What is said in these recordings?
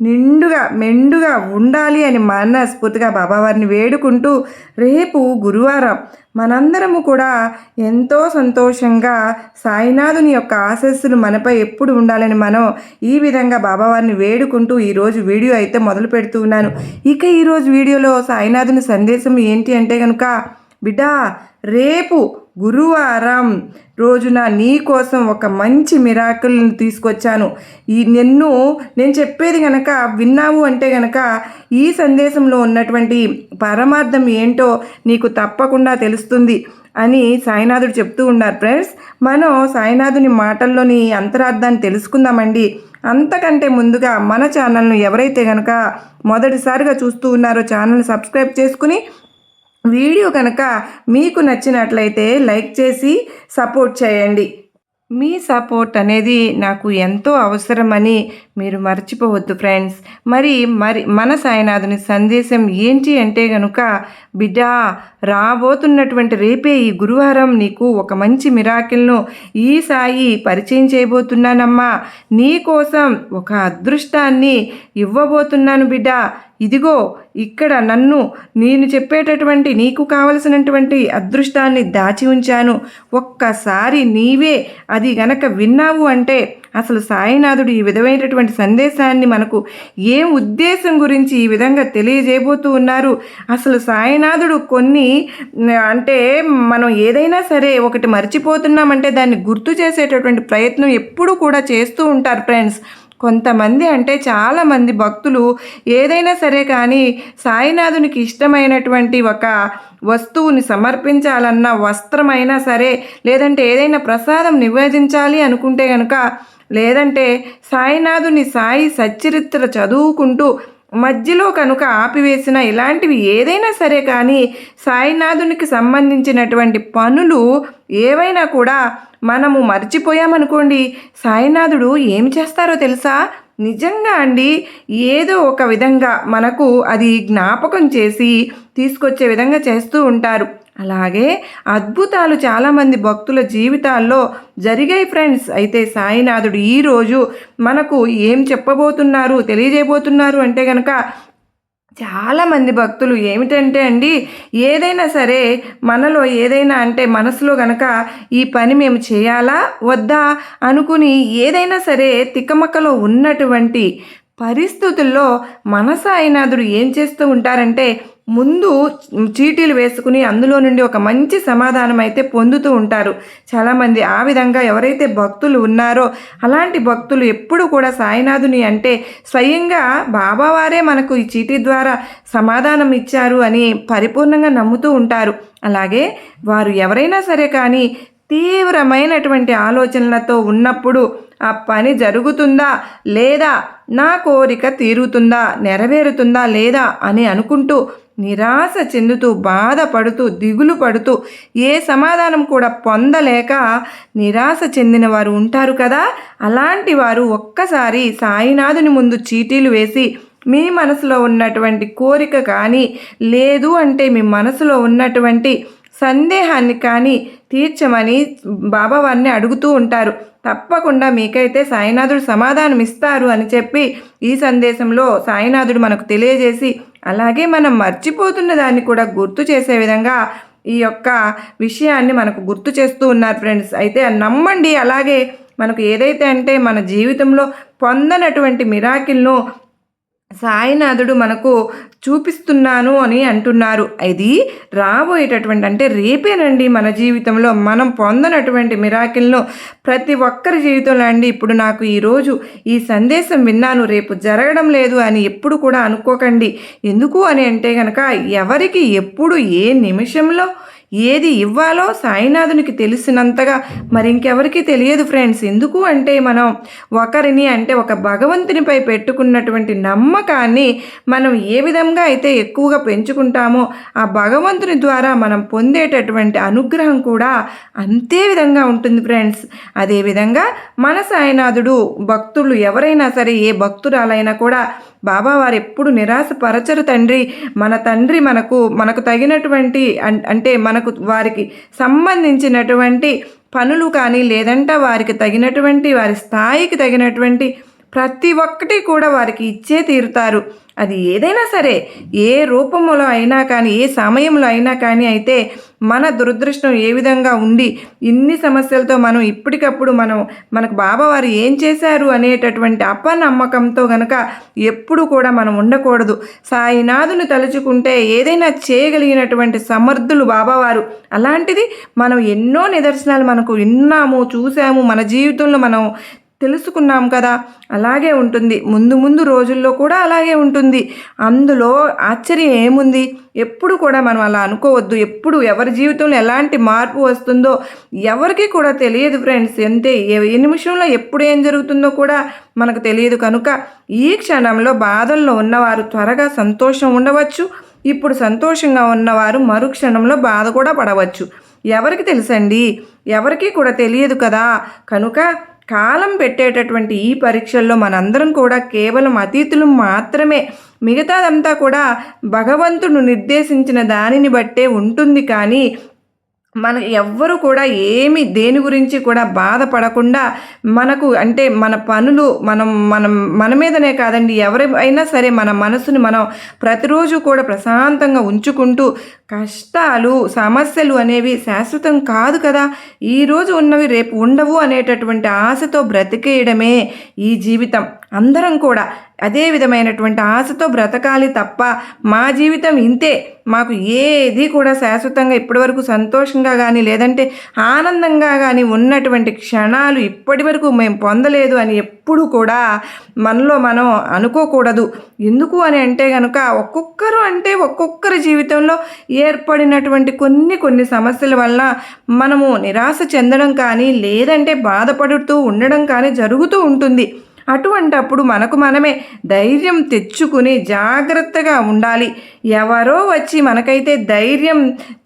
నిండుగా మెండుగా ఉండాలి అని మనస్ఫూర్తిగా బాబావారిని వేడుకుంటూ రేపు గురువారం మనందరము కూడా ఎంతో సంతోషంగా సాయినాథుని యొక్క ఆశస్సులు మనపై ఎప్పుడు ఉండాలని మనం ఈ విధంగా బాబావారిని వేడుకుంటూ ఈరోజు వీడియో అయితే మొదలు పెడుతూ ఉన్నాను. ఇక ఈరోజు వీడియోలో సాయినాథుని సందేశం ఏంటి అంటే కనుక బిడ్డా రేపు గురువారం రోజున నీ కోసం ఒక మంచి మిరాకుల్ని తీసుకొచ్చాను. ఈ నిన్ను నేను చెప్పేది గనక విన్నావు అంటే గనక ఈ సందేశంలో ఉన్నటువంటి పరమార్థం ఏంటో నీకు తప్పకుండా తెలుస్తుంది అని సాయినాథుడు చెప్తూ ఉన్నారు. ఫ్రెండ్స్ మనం సాయినాథుని మాటల్లోని అంతరార్థాన్ని తెలుసుకుందామండి. అంతకంటే ముందుగా మన ఛానల్ను ఎవరైతే కనుక మొదటిసారిగా చూస్తూ ఉన్నారో ఛానల్ని సబ్స్క్రైబ్ చేసుకుని వీడియో కనుక మీకు నచ్చినట్లయితే లైక్ చేసి సపోర్ట్ చేయండి. మీ సపోర్ట్ అనేది నాకు ఎంతో అవసరమని మీరు మర్చిపోవద్దు ఫ్రెండ్స్. మరి మరి మన సాయినాథుని సందేశం ఏంటి అంటే గనుక బిడ్డా రాబోతున్నటువంటి రేపే ఈ గురువారం నీకు ఒక మంచి మిరాకిల్ను ఈ సాయి పరిచయం చేయబోతున్నానమ్మా. నీ కోసం ఒక అదృష్టాన్ని ఇవ్వబోతున్నాను బిడ్డ. ఇదిగో ఇక్కడ నన్ను నేను చెప్పేటటువంటి నీకు కావలసినటువంటి అదృష్టాన్ని దాచి ఉంచాను. ఒక్కసారి నీవే అది గనక విన్నావు అంటే అసలు సాయినాథుడు ఈ విధమైనటువంటి సందేశాన్ని మనకు ఏం ఉద్దేశం గురించి ఈ విధంగా తెలియజేయబోతూ ఉన్నారు? అసలు సాయినాథుడు కొన్ని అంటే మనం ఏదైనా సరే ఒకటి మర్చిపోతున్నామంటే దాన్ని గుర్తు చేసేటటువంటి ప్రయత్నం ఎప్పుడు కూడా చేస్తూ ఉంటారు ఫ్రెండ్స్. కొంతమంది అంటే చాలామంది భక్తులు ఏదైనా సరే కానీ సాయినాథునికి ఇష్టమైనటువంటి ఒక వస్తువుని సమర్పించాలన్న వస్త్రమైనా సరే లేదంటే ఏదైనా ప్రసాదం నివేదించాలి అనుకుంటే కనుక లేదంటే సాయినాథుని సాయి సచ్చరిత్ర చదువుకుంటూ మధ్యలో కనుక ఆపివేసిన ఇలాంటివి ఏదైనా సరే కానీ సాయినాథునికి సంబంధించినటువంటి పనులు ఏవైనా కూడా మనము మర్చిపోయామనుకోండి సాయినాథుడు ఏమి చేస్తారో తెలుసా? నిజంగా అండి ఏదో ఒక విధంగా మనకు అది జ్ఞాపకం చేసి తీసుకొచ్చే విధంగా చేస్తూ ఉంటారు. అలాగే అద్భుతాలు చాలామంది భక్తుల జీవితాల్లో జరిగాయి ఫ్రెండ్స్. అయితే సాయినాథుడు ఈరోజు మనకు ఏం చెప్పబోతున్నారు తెలియజేయబోతున్నారు అంటే కనుక చాలామంది భక్తులు ఏమిటంటే అండి ఏదైనా సరే మనలో ఏదైనా అంటే మనసులో గనక ఈ పని మేము చేయాలా వద్దా అనుకుని ఏదైనా సరే తిక్కమక్కలో ఉన్నటువంటి పరిస్థితుల్లో మన సాయినాథుడు ఏం చేస్తూ ఉంటారంటే ముందు చీటీలు వేసుకుని అందులో నుండి ఒక మంచి సమాధానం అయితే పొందుతూ ఉంటారు. చాలామంది ఆ విధంగా ఎవరైతే భక్తులు ఉన్నారో అలాంటి భక్తులు ఎప్పుడు కూడా సాయినాథుని అంటే స్వయంగా బాబావారే మనకు ఈ చీటీ ద్వారా సమాధానం ఇచ్చారు అని పరిపూర్ణంగా నమ్ముతూ ఉంటారు. అలాగే వారు ఎవరైనా సరే కానీ తీవ్రమైనటువంటి ఆలోచనలతో ఉన్నప్పుడు ఆ పని జరుగుతుందా లేదా నా కోరిక తీరుతుందా నెరవేరుతుందా లేదా అని అనుకుంటూ నిరాశ చెందుతూ బాధపడుతూ దిగులు పడుతూ ఏ సమాధానం కూడా పొందలేక నిరాశ చెందిన వారు ఉంటారు కదా. అలాంటి వారు ఒక్కసారి సాయినాథుని ముందు చీటీలు వేసి మీ మనసులో ఉన్నటువంటి కోరిక కానీ లేదు అంటే మీ మనసులో ఉన్నటువంటి సందేహాన్ని కానీ తీర్చమని బాబావారిని అడుగుతూ ఉంటారు. తప్పకుండా మీకైతే సాయినాథుడు సమాధానం ఇస్తారు అని చెప్పి ఈ సందేశంలో సాయినాథుడు మనకు తెలియజేసి అలాగే మనం మర్చిపోతున్న దాన్ని కూడా గుర్తు చేసే విధంగా ఈ యొక్క విషయాన్ని మనకు గుర్తు చేస్తూ ఉన్నారు ఫ్రెండ్స్. అయితే నమ్మండి అలాగే మనకు ఏదైతే అంటే మన జీవితంలో పొందనటువంటి మిరాకిల్ను సాయినాథుడు మనకు చూపిస్తున్నాను అని అంటున్నారు. ఇది రాబోయేటటువంటి అంటే రేపేనండి మన జీవితంలో మనం పొందనటువంటి మిరాకిల్ను ప్రతి ఒక్కరి జీవితంలో అండి. ఇప్పుడు నాకు ఈరోజు ఈ సందేశం విన్నాను రేపు జరగడం లేదు అని ఎప్పుడు కూడా అనుకోకండి. ఎందుకు అని అంటే కనుక ఎవరికి ఎప్పుడు ఏ నిమిషంలో ఏది ఇవ్వాలో సాయినాథునికి తెలిసినంతగా మరి ఇంకెవరికి తెలియదు ఫ్రెండ్స్. ఎందుకు అంటే మనం ఒకరిని అంటే ఒక భగవంతునిపై పెట్టుకున్నటువంటి నమ్మకాన్ని మనం ఏ విధంగా అయితే ఎక్కువగా పెంచుకుంటామో ఆ భగవంతుని ద్వారా మనం పొందేటటువంటి అనుగ్రహం కూడా అంతే విధంగా ఉంటుంది ఫ్రెండ్స్. అదేవిధంగా మన సాయినాథుడు భక్తులు ఎవరైనా సరే ఏ భక్తురాలైనా కూడా బాబా వారు ఎప్పుడు నిరాశపరచరు తండ్రి. మన తండ్రి మనకు మనకు తగినటువంటి అన్- అంటే మనకు వారికి సంబంధించినటువంటి పనులు కానీ లేదంటే వారికి తగినటువంటి వారి స్థాయికి తగినటువంటి ప్రతి ఒక్కటి కూడా వారికి ఇచ్చే తీరుతారు. అది ఏదైనా సరే ఏ రూపంలో అయినా కానీ ఏ సమయంలో అయినా కానీ అయితే మన దురదృష్టం ఏ విధంగా ఉండి ఇన్ని సమస్యలతో మనం ఇప్పటికప్పుడు మనం మనకు బాబావారు ఏం చేశారు అనేటటువంటి అపనమ్మకంతో గనక ఎప్పుడు కూడా మనం ఉండకూడదు. సాయినాథుని తలుచుకుంటే ఏదైనా చేయగలిగినటువంటి సమర్థులు బాబావారు. అలాంటిది మనం ఎన్నో నిదర్శనాలు మనకు విన్నాము చూసాము మన జీవితంలో మనం తెలుసుకున్నాం కదా. అలాగే ఉంటుంది. ముందు ముందు రోజుల్లో కూడా అలాగే ఉంటుంది. అందులో ఆశ్చర్యం ఏముంది? ఎప్పుడు కూడా మనం అలా అనుకోవద్దు. ఎప్పుడు ఎవరి జీవితంలో ఎలాంటి మార్పు వస్తుందో ఎవరికి కూడా తెలియదు ఫ్రెండ్స్. అంతే. ఏ నిమిషంలో ఎప్పుడు ఏం జరుగుతుందో కూడా మనకు తెలియదు కనుక ఈ క్షణంలో బాధల్లో ఉన్నవారు త్వరగా సంతోషం ఉండవచ్చు. ఇప్పుడు సంతోషంగా ఉన్నవారు మరుక్షణంలో బాధ కూడా పడవచ్చు. ఎవరికి తెలుసండి? ఎవరికీ కూడా తెలియదు కదా. కనుక కాలం పెట్టేటటువంటి ఈ పరీక్షల్లో మనందరం కూడా కేవలం అతీతులు మాత్రమే. మిగతాదంతా కూడా భగవంతుడు నిర్దేశించిన దానిని బట్టే ఉంటుంది కానీ మన ఎవ్వరు కూడా ఏమి దేని గురించి కూడా బాధపడకుండా మనకు అంటే మన పనులు మనం మనం మన మీదనే కాదండి. ఎవరైనా సరే మన మనసుని మనం ప్రతిరోజు కూడా ప్రశాంతంగా ఉంచుకుంటూ కష్టాలు సమస్యలు అనేవి శాశ్వతం కాదు కదా. ఈరోజు ఉన్నవి రేపు ఉండవు అనేటటువంటి ఆశతో బ్రతికేయడమే ఈ జీవితం. అందరం కూడా అదే విధమైనటువంటి ఆశతో బ్రతకాలి తప్ప మా జీవితం ఇంతే. మాకు ఏది కూడా శాశ్వతంగా ఇప్పటివరకు సంతోషంగా కానీ లేదంటే ఆనందంగా కానీ ఉన్నటువంటి క్షణాలు ఇప్పటి వరకు మేము పొందలేదు అని ఎప్పుడు కూడా మనలో మనం అనుకోకూడదు. ఎందుకు అని అంటే కనుక ఒక్కొక్కరు అంటే ఒక్కొక్కరి జీవితంలో ఏర్పడినటువంటి కొన్ని కొన్ని సమస్యల వల్ల మనము నిరాశ చెందడం కానీ లేదంటే బాధపడుతూ ఉండడం కానీ జరుగుతూ ఉంటుంది. అటువంటప్పుడు మనకు మనమే ధైర్యం తెచ్చుకుని జాగ్రత్తగా ఉండాలి. ఎవరో వచ్చి మనకైతే ధైర్యం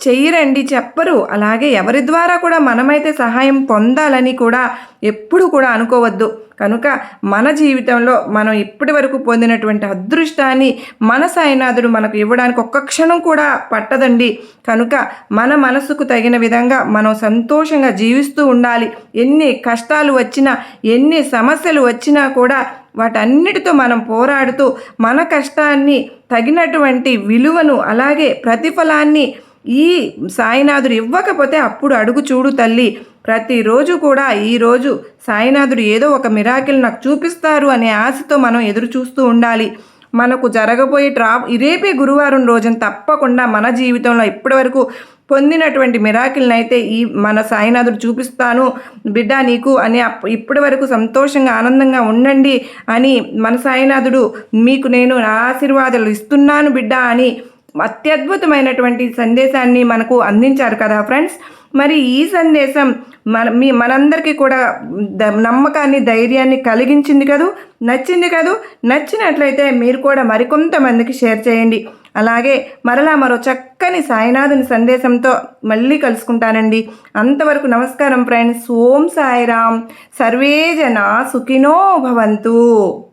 చెయ్యరండి చెప్పరు. అలాగే ఎవరి ద్వారా కూడా మనమైతే సహాయం పొందాలని కూడా ఎప్పుడు కూడా అనుకోవద్దు. కనుక మన జీవితంలో మనం ఇప్పటి వరకు పొందినటువంటి అదృష్టాన్ని మన సాయినాథుడు మనకు ఇవ్వడానికి ఒక్క క్షణం కూడా పట్టదండి. కనుక మన మనసుకు తగిన విధంగా మనం సంతోషంగా జీవిస్తూ ఉండాలి. ఎన్ని కష్టాలు వచ్చినా ఎన్ని సమస్యలు వచ్చినా కూడా వాటన్నిటితో మనం పోరాడుతూ మన కష్టాన్ని తగినటువంటి విలువను అలాగే ప్రతిఫలాన్ని ఈ సాయినాథుడు ఇవ్వకపోతే అప్పుడు అడుగు చూడు తల్లి. ప్రతిరోజు కూడా ఈరోజు సాయినాథుడు ఏదో ఒక మిరాకిల్ నాకు చూపిస్తారు అనే ఆశతో మనం ఎదురు చూస్తూ ఉండాలి. మనకు జరగబోయే ట్రా రేపే గురువారం రోజున తప్పకుండా మన జీవితంలో ఇప్పటివరకు పొందినటువంటి మిరాకిల్ని అయితే ఈ మన సాయినాథుడు చూపిస్తాను. బిడ్డ నీకు అని అప్- ఇప్పటి వరకు సంతోషంగా ఆనందంగా ఉండండి అని మన సాయినాథుడు మీకు నేను నా ఆశీర్వాదాలు ఇస్తున్నాను బిడ్డ అని అత్యద్భుతమైనటువంటి సందేశాన్ని మనకు అందించారు కదా ఫ్రెండ్స్. మరి ఈ సందేశం మన మీ మనందరికీ కూడా ద- నమ్మకాన్ని ధైర్యాన్ని కలిగించింది కదూ? నచ్చింది కదూ? నచ్చినట్లయితే మీరు కూడా మరికొంతమందికి షేర్ చేయండి. అలాగే మరలా మరో చక్కని సాయినాథుని సందేశంతో మళ్ళీ కలుసుకుంటానండి. అంతవరకు నమస్కారం ఫ్రెండ్స్. ఓం సాయిరామ్. సర్వే జన సుఖినో భవంతు.